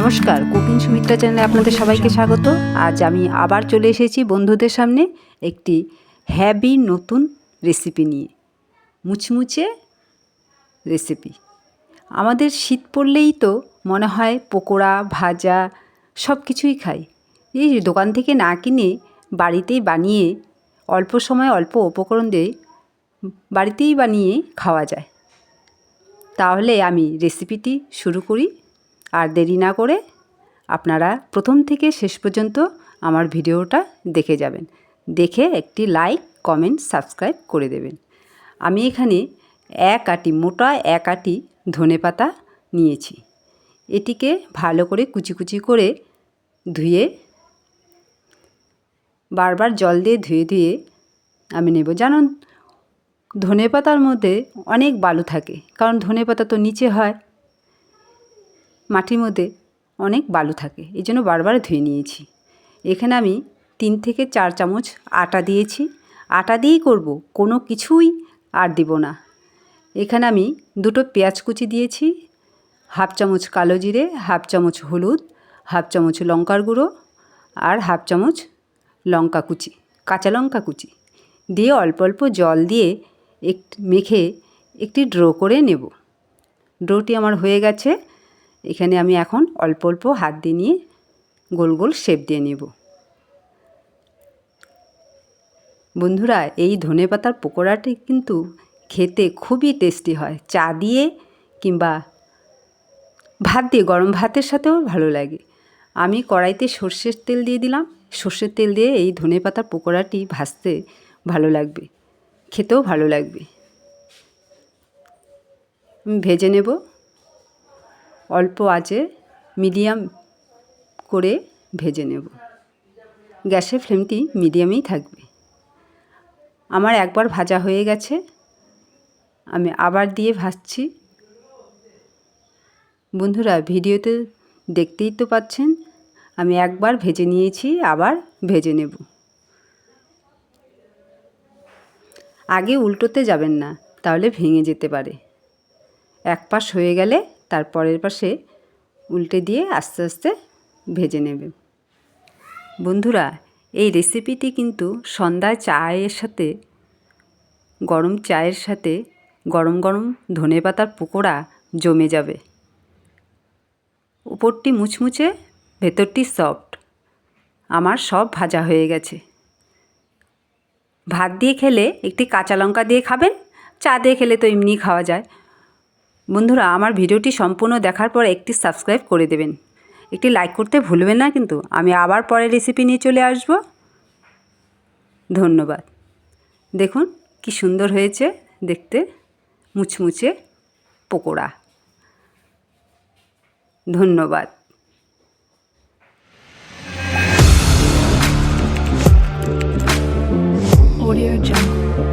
নমস্কার কুকিং সুমিত্রা চ্যানেলে আপনাদের সবাইকে স্বাগত। আজ আমি আবার চলে এসেছি বন্ধুদের সামনে একটি হ্যাবি নতুন রেসিপি নিয়ে মুচমুচে রেসিপি আমাদের শীত পড়লেই তো মনে হয় পকোড়া ভাজা সব কিছুই খাই। এই দোকান থেকে না কিনে বাড়িতেই বানিয়ে অল্প সময় অল্প উপকরণ দিয়ে বাড়িতেই বানিয়ে খাওয়া যায়। তাহলে আমি রেসিপিটি শুরু করি। আর দেরি না করে আপনারা প্রথম থেকে শেষ পর্যন্ত আমার ভিডিওটা দেখে যাবেন। দেখে একটি লাইক কমেন্ট সাবস্ক্রাইব করে দেবেন। আমি এখানে এক আটি, মোটা এক আটি ধনে পাতা নিয়েছি। এটিকে ভালো করে কুচি কুচি করে ধুয়ে, বারবার জল দিয়ে ধুয়ে ধুয়ে আমি নেব। জানুন, ধনে পাতার মধ্যে অনেক বালু থাকে, কারণ ধনে পাতা তো নিচে হয়। মাটির মধ্যে অনেক বালু থাকে এই জন্য বারবার ধুয়ে নিয়েছি। এখানে আমি তিন থেকে চার চামচ আটা দিয়েছি। আটা দিয়েই করব, কোনো কিছুই আর দিব না। এখানে আমি দুটো পেঁয়াজ কুচি দিয়েছি, হাফ চামচ কালো জিরে, হাফ চামচ হলুদ, হাফ চামচ লঙ্কার গুঁড়ো আর হাফ চামচ লঙ্কা কুচি, কাঁচা লঙ্কা কুচি। দিয়ে অল্প অল্প জল দিয়ে এক মেখে একটি ড্রো করে নেব। ড্রোটি আমার হয়ে গেছে। এখানে আমি এখন অল্প অল্প হাত দিয়ে নিয়ে গোল গোল শেপ দিয়ে নেব। বন্ধুরা, এই ধনে পাতার পকোড়াটি কিন্তু খেতে খুবই টেস্টি হয়। চা দিয়ে কিংবা ভাত দিয়ে, গরম ভাতের সাথেও ভালো লাগে। আমি কড়াইতে সর্ষের তেল দিয়ে দিলাম। সর্ষের তেল দিয়ে এই ধনে পাতার পকোড়াটি ভাজতে ভালো লাগবে, খেতেও ভালো লাগবে। ভেজে নেব। অল্প আঁচে মিডিয়াম করে ভেজে নেব। গ্যাসের ফ্লেমটি মিডিয়ামেই থাকবে। আমার একবার ভাজা হয়ে গেছে। আমি আবার দিয়ে ভাজছি। বন্ধুরা, ভিডিওতে দেখতেই তো পাচ্ছেন, আমি একবার ভেজে নিয়েছি, আবার ভেজে নেব। আগে উল্টোতে যাবেন না, তাহলে ভেঙে যেতে পারে। এক পাশ হয়ে গেলে তার পরের পাশে উল্টে দিয়ে আস্তে আস্তে ভেজে নেবে। বন্ধুরা, এই রেসিপিটি কিন্তু সন্ধ্যায় চায়ের সাথে, গরম চায়ের সাথে গরম গরম ধনে পাতার পকোড়া জমে যাবে। উপরটি মুচমুচে ভেতরটি সফট। আমার সব ভাজা হয়ে গেছে। ভাত দিয়ে খেলে একটি কাঁচা লঙ্কা দিয়ে খাবেন, চা দিয়ে খেলে তো এমনি খাওয়া যায়। বন্ধুরা, আমার ভিডিওটি সম্পূর্ণ দেখার পর একটি সাবস্ক্রাইব করে দেবেন। একটি লাইক করতে ভুলবেন না কিন্তু, আমি আবার পরের রেসিপি নিয়ে চলে আসব। ধন্যবাদ। দেখুন, কি সুন্দর হয়েছে দেখতে। মুচমুচে পকোড়া। ধন্যবাদ। Audio jungle